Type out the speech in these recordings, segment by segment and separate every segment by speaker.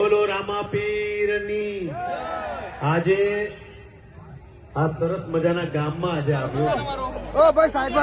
Speaker 1: બોલો રામાપીરની. આજે આ સરસ મજાના ગામમાં આજે આવ્યો.
Speaker 2: ભાઈ સાઈડ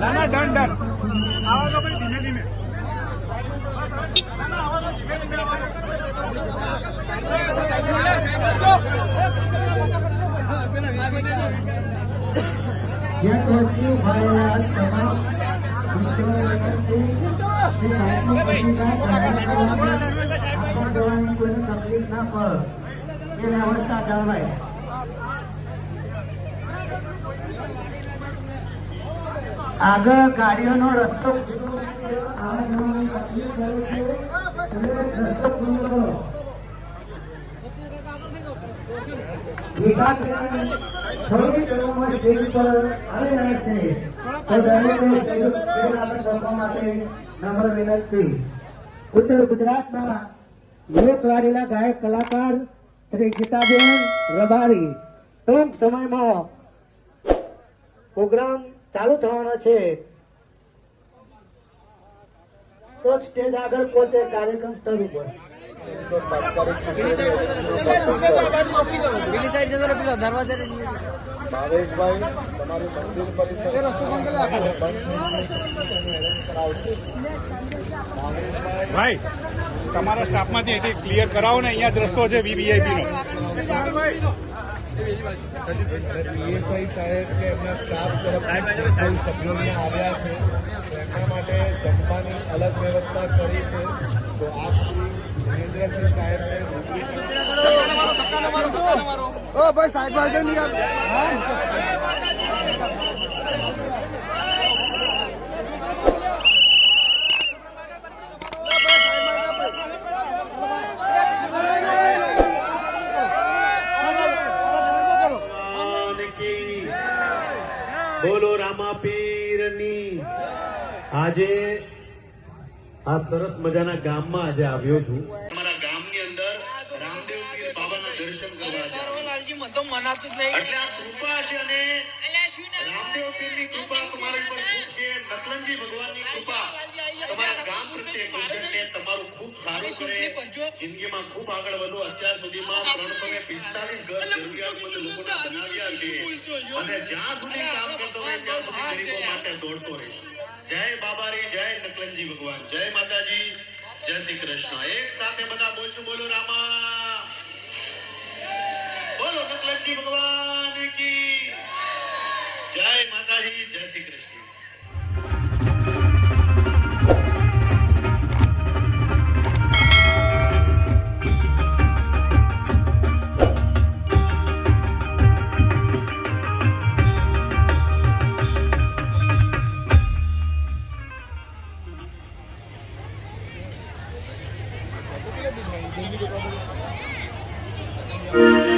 Speaker 3: ના ના ડન ડન. આવો તો પણ ધીમે ધીમે.
Speaker 4: એક વસ્તુ ભરેલા તમામ વિશ્વની શ્રી માહિતી આપવા જવાની કોઈ તકલીફ ના આગળ ગાડીઓનો રસ્તો ઉત્તર ગુજરાતના લોકલાડીલા ગાયક કલાકાર શ્રી ગીતાબેન રબારી ટૂંક સમયમાં પ્રોગ્રામ ચાલુ થવાનો છે. તો સ્ટેજ આગળ પહોંચે કાર્યક્રમ સ્થળ ઉપર.
Speaker 2: ભાવેશભાઈ તમારી મંદિર પરિસર
Speaker 3: ભાઈ તમારા સ્ટાફમાંથી અહીંથી ક્લિયર કરાવો ને અહીંયા રસ્તો છે વીવીઆઈપી નો.
Speaker 5: પીએસઆઈ સાહેબ કે એમના સ્ટાફ તરફથી કોઈ સભ્યોને આવ્યા છે એમના માટે જમવાની અલગ વ્યવસ્થા કરી છે. તો આપ શ્રી મહેન્દ્રસિંહ સાહેબને
Speaker 2: ભાઈ સાઈડ બાજુ નહીં આપ હા
Speaker 1: ભગવાન કી બોલો રામાપીરની. આજે આ સરસ મજાના ગામમાં આજે આવ્યો છું. અમારા ગામની અંદર રામદેવ પીર બાબાના દર્શન કરવા આજે આવ્યો. એટલે આ કૃપા છે અને રામદેવ પીરની કૃપા તમારી પર ખૂબ છે. નકલનજી ભગવાનની કૃપા તમારા ગામ પ્રત્યે તમારું ખૂબ સારું કરે. જિંદગીમાં ખૂબ આગળ વધો. અત્યાર સુધીમાં લોકોને છીએ અને જ્યાં સુધી કામ કરતો રહે ત્યાં સુધી ગરીબો માટે દોડતો રહીશ. જય બાબારી જય નકલનજી ભગવાન જય માતાજી જય શ્રી કૃષ્ણ. એક સાથે બધા બોલશું બોલો રામા. બોલો નકલનજી ભગવાન કી. જય માતાજી જય શ્રી કૃષ્ણ. Thank you.